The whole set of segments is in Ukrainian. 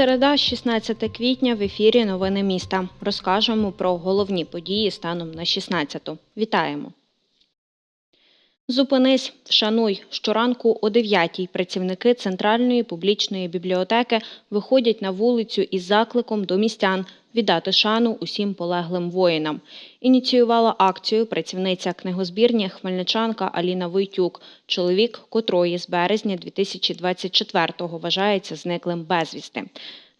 Середа, 16 квітня, в ефірі Новини міста. Розкажемо про головні події станом на 16-ту. Вітаємо. Зупинись, вшануй. Щоранку о 9-й працівники Центральної публічної бібліотеки виходять на вулицю із закликом до містян віддати шану усім полеглим воїнам. Ініціювала акцію працівниця книгозбірні хмельничанка Аліна Войтюк, чоловік котрої з березня 2024-го вважається зниклим безвісти.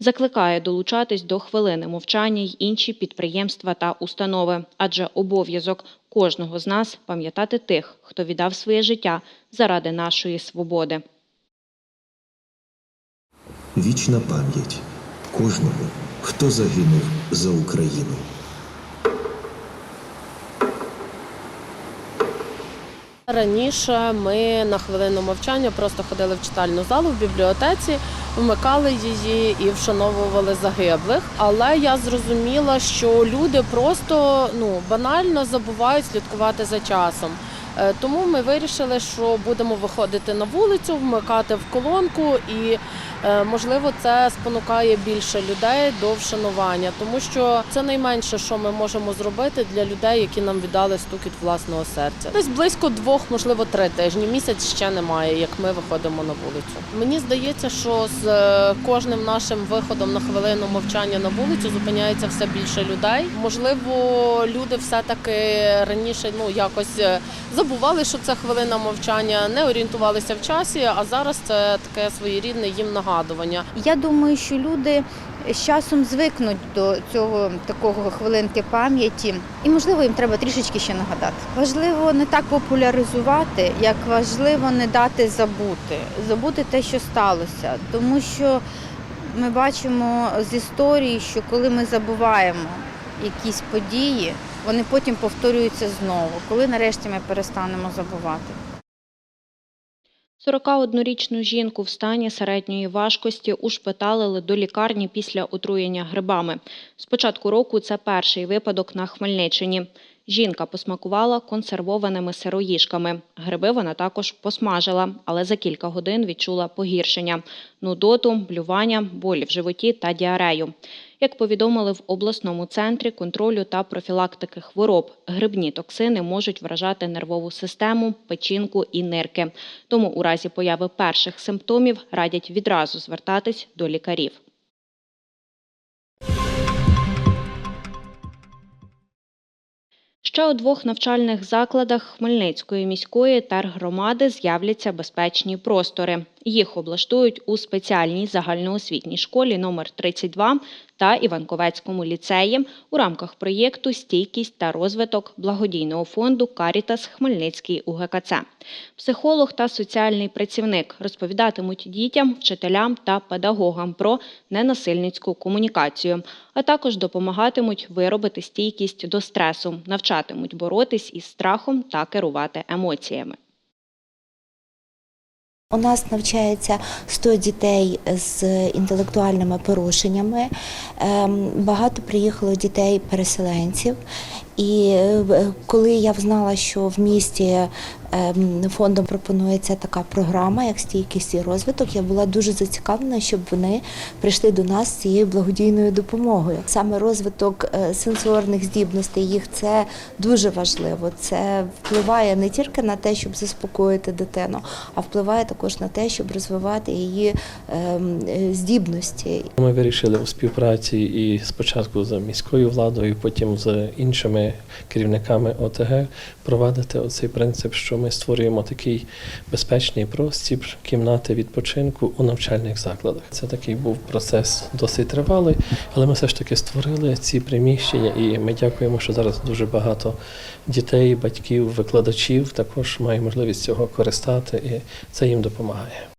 Закликає долучатись до хвилини мовчання й інші підприємства та установи, адже обов'язок кожного з нас пам'ятати тих, хто віддав своє життя заради нашої свободи. Вічна пам'ять кожному, хто загинув за Україну. Раніше ми на хвилину мовчання просто ходили в читальну залу в бібліотеці, вмикали її і вшановували загиблих. Але я зрозуміла, що люди просто ну банально забувають слідкувати за часом. Е, Тому ми вирішили, що будемо виходити на вулицю, вмикати в колонку, і можливо це спонукає більше людей до вшанування, тому що це найменше, що ми можемо зробити для людей, які нам віддали стукіт власного серця. Десь близько двох, можливо, три тижні. Місяць ще немає, як ми виходимо на вулицю. Мені здається, що з е, кожним нашим виходом на хвилину мовчання на вулицю зупиняється все більше людей. Можливо, люди все таки раніше ну якось е, забували, що це хвилина мовчання, не орієнтувалися в часі. А зараз це таке своєрідне їм нагадування. Я думаю, що люди з часом звикнуть до цього такого хвилинки пам'яті, і можливо їм треба трішечки ще нагадати. Важливо не так популяризувати, як важливо не дати забути, забути те, що сталося, тому що ми бачимо з історії, що коли ми забуваємо якісь події, вони потім повторюються знову, коли нарешті ми перестанемо забувати. 41-річну жінку в стані середньої важкості ушпиталили до лікарні після отруєння грибами. З початку року це перший випадок на Хмельниччині. Жінка посмакувала консервованими сироїжками. Гриби вона також посмажила, але за кілька годин відчула погіршення – нудоту, блювання, болі в животі та діарею. Як повідомили в обласному центрі контролю та профілактики хвороб, грибні токсини можуть вражати нервову систему, печінку і нирки. Тому у разі появи перших симптомів радять відразу звертатись до лікарів. Ще у двох навчальних закладах Хмельницької міської тергромади з'являться безпечні простори. Їх облаштують у спеціальній загальноосвітній школі номер 32 та Іванковецькому ліцеї у рамках проєкту Стійкість та розвиток благодійного фонду Карітас Хмельницький УГКЦ. Психолог та соціальний працівник розповідатимуть дітям, вчителям та педагогам про ненасильницьку комунікацію, а також допомагатимуть виробити стійкість до стресу, навчатимуть боротись із страхом та керувати емоціями. У нас навчається 100 дітей з інтелектуальними порушеннями. Ем, Багато приїхало дітей-переселенців. І е, коли я взнала, що в місті фондом пропонується така програма, як стійкість і розвиток, я була дуже зацікавлена, щоб вони прийшли до нас з цією благодійною допомогою. Саме розвиток е, сенсорних здібностей їх це дуже важливо. Це впливає не тільки на те, щоб заспокоїти дитину, а впливає також на те, щоб розвивати її ем, здібності. Ми вирішили у співпраці і спочатку з міською владою, потім з іншими керівниками ОТГ провадити оцей принцип, що ми створюємо такий безпечний простір кімнати відпочинку у навчальних закладах. Це такий був процес досить тривалий, але ми все ж таки створили ці приміщення, і ми дякуємо, що зараз дуже багато дітей, батьків, викладачів також мають можливість цього користати, і це їм допомагає.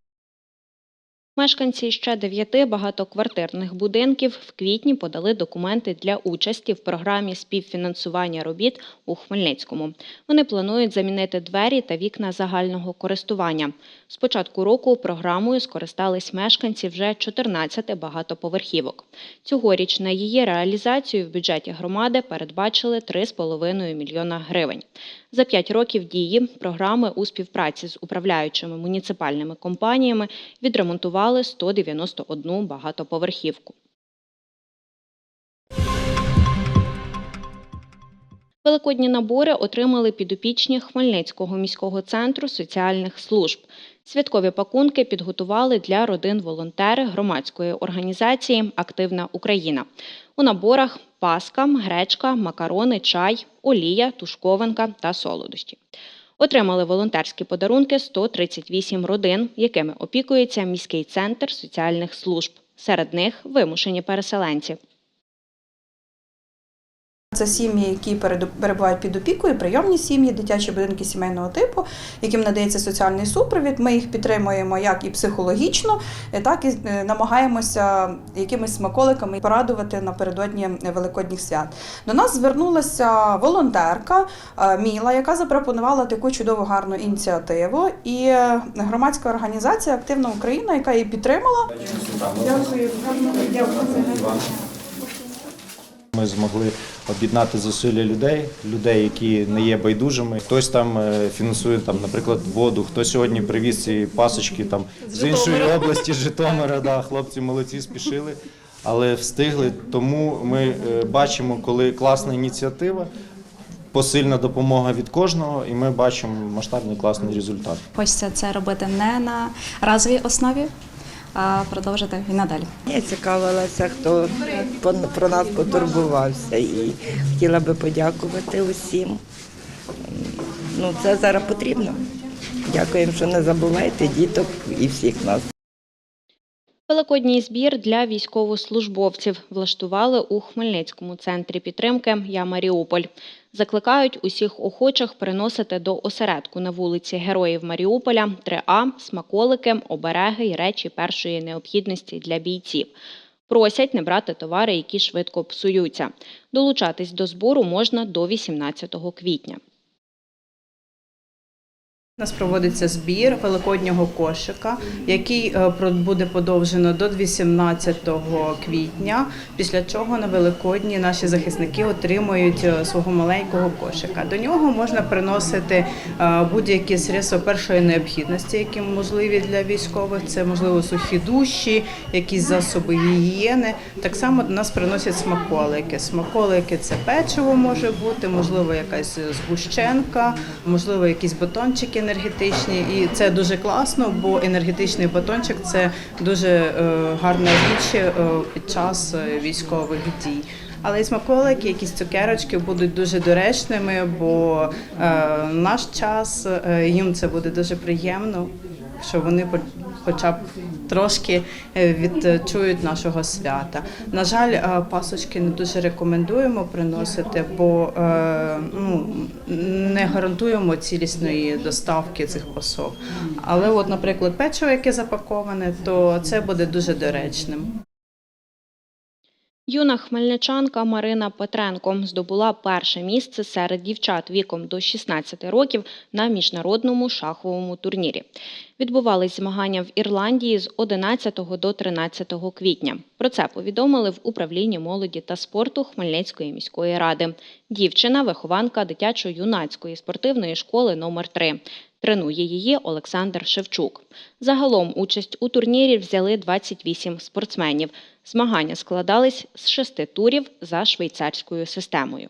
Мешканці ще дев'яти багатоквартирних будинків в квітні подали документи для участі в програмі співфінансування робіт у Хмельницькому. Вони планують замінити двері та вікна загального користування. З початку року програмою скористались мешканці вже 14 багатоповерхівок. Цьогоріч на її реалізацію в бюджеті громади передбачили 3,5 мільйона гривень. За п'ять років дії програми у співпраці з управляючими муніципальними компаніями відремонтували 191 багатоповерхівку. Великодні набори отримали підопічні Хмельницького міського центру соціальних служб. Святкові пакунки підготували для родин волонтери громадської організації Активна Україна. У наборах паска, гречка, макарони, чай, олія, тушкованка та солодощі. Отримали волонтерські подарунки 138 родин, якими опікується міський центр соціальних служб. Серед них вимушені переселенці. Це сім'ї, які перебувають під опікою, прийомні сім'ї, дитячі будинки сімейного типу, яким надається соціальний супровід. Ми їх підтримуємо як і психологічно, е, так і е, намагаємося якимись смаколиками порадувати напередодні великодніх свят. До нас звернулася волонтерка е, Міла, яка запропонувала таку чудову гарну ініціативу. І громадська організація Активна Україна, яка її підтримала. Дякую, гарно, дякую. Ми змогли об'єднати зусилля людей, людей, які не є байдужими. Хтось там е, фінансує там, наприклад, воду. Хто сьогодні привіз ці пасочки там з іншої області, з Житомира. Да, хлопці молодці спішили, але встигли. Тому ми е, бачимо, коли класна ініціатива, посильна допомога від кожного, і ми бачимо масштабний класний результат. Хочеться це робити не на разовій основі, продовжити і надалі. Я цікавилася, хто про нас потурбувався і хотіла би подякувати усім. Ну, це зараз потрібно. Дякуємо, що не забувайте діток і всіх нас. Великодній збір для військовослужбовців влаштували у Хмельницькому центрі підтримки Я Маріуполь. Закликають усіх охочих приносити до осередку на вулиці Героїв Маріуполя 3А смаколики, обереги й речі першої необхідності для бійців. Просять не брати товари, які швидко псуються. Долучатись до збору можна до 18 квітня. Нас проводиться збір великоднього кошика, який е, буде подовжено до 18 квітня. Після чого на Великодні наші захисники отримують е, свого маленького кошика. До нього можна приносити е, будь-які средства першої необхідності, які можливі для військових. Це можливо сухі душі, якісь засоби гігієни. Так само до нас приносять смаколики. Смаколики це печиво може бути, можливо, якась згущенка, можливо, якісь батончики енергетичні. І це дуже класно, бо енергетичний батончик це дуже е, гарна річ е, під час е, військових дій. Але і смаколики, якісь цукерочки будуть дуже доречними, бо наш час їм це буде дуже приємно, що вони хоча б трошки е, відчують нашого свята. На жаль, е, пасочки не дуже рекомендуємо приносити, бо е, ну, не гарантуємо цілісної доставки цих пасок. Але, от, наприклад, печиво, яке запаковане, то це буде дуже доречним. Юна хмельничанка Марина Петренко здобула перше місце серед дівчат віком до 16 років на міжнародному шаховому турнірі. Відбувались змагання в Ірландії з 11 до 13 квітня. Про це повідомили в управлінні молоді та спорту Хмельницької міської ради. Дівчина вихованка дитячо-юнацької спортивної школи номер 3 Тренує її Олександр Шевчук. Загалом участь у турнірі взяли 28 спортсменів. Змагання складались з шести турів за швейцарською системою.